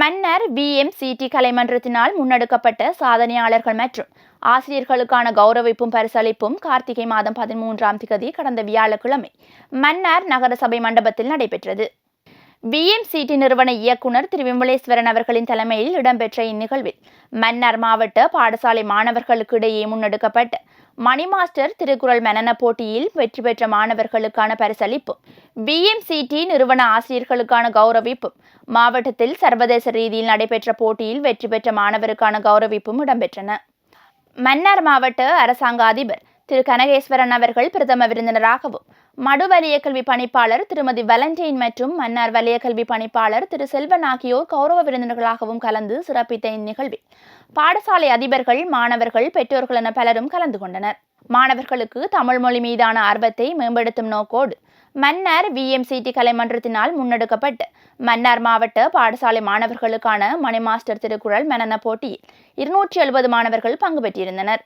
மன்னர் பிஎம்சிடி கலைமன்றத்தினால் முன்னெடுக்கப்பட்ட சாதனையாளர்கள் மற்றும் ஆசிரியர்களுக்கான கௌரவிப்பும் பரிசளிப்பும் கார்த்திகை மாதம் பதிமூன்றாம் திகதி கடந்த வியாழக்கிழமை மன்னார் நகரசபை மண்டபத்தில் நடைபெற்றது. பிஎம்சிடி நிறுவன இயக்குனர் திரு விமலேஸ்வரன் அவர்களின் தலைமையில் இடம்பெற்ற இந்நிகழ்வில் மன்னார் மாவட்ட பாடசாலை மாணவர்களுக்கு இடையே முன்னெடுக்கப்பட்ட மணி மாஸ்டர் திருக்குறள் மனன போட்டியில் வெற்றி பெற்ற மாணவர்களுக்கான பரிசளிப்பு. பிஎம்சிடி நிறுவன ஆசிரியர்களுக்கான கௌரவிப்பும் மாவட்டத்தில் சர்வதேச ரீதியில் நடைபெற்ற போட்டியில் வெற்றி பெற்ற மாணவருக்கான கௌரவிப்பும் இடம்பெற்றன. மன்னார் மாவட்ட அரசாங்க அதிபர் திரு கனகேஸ்வரன் அவர்கள் பிரதம விருந்தினராகவும் மடு வலிய கல்வி பணிப்பாளர் திருமதி வலண்டைன் மற்றும் மன்னார் வலிய கல்வி பணிப்பாளர் திரு செல்வன் ஆகியோர் கௌரவ விருந்தினர்களாகவும் கலந்து சிறப்பித்த இந்நிகழ்வில் பாடசாலை அதிபர்கள் மாணவர்கள் பெற்றோர்கள் என பலரும் கலந்து கொண்டனர். மாணவர்களுக்கு தமிழ் மொழி மீதான ஆர்வத்தை மேம்படுத்தும் நோக்கோடு மன்னார் விஎம்சிடி கலைமன்றத்தினால் முன்னெடுக்கப்பட்டு மன்னார் மாவட்ட பாடசாலை மாணவர்களுக்கான மணி மாஸ்டர் திருக்குறள் மனன போட்டியில் இருநூற்றி எழுபது மாணவர்கள் பங்கு பெற்றிருந்தனர்.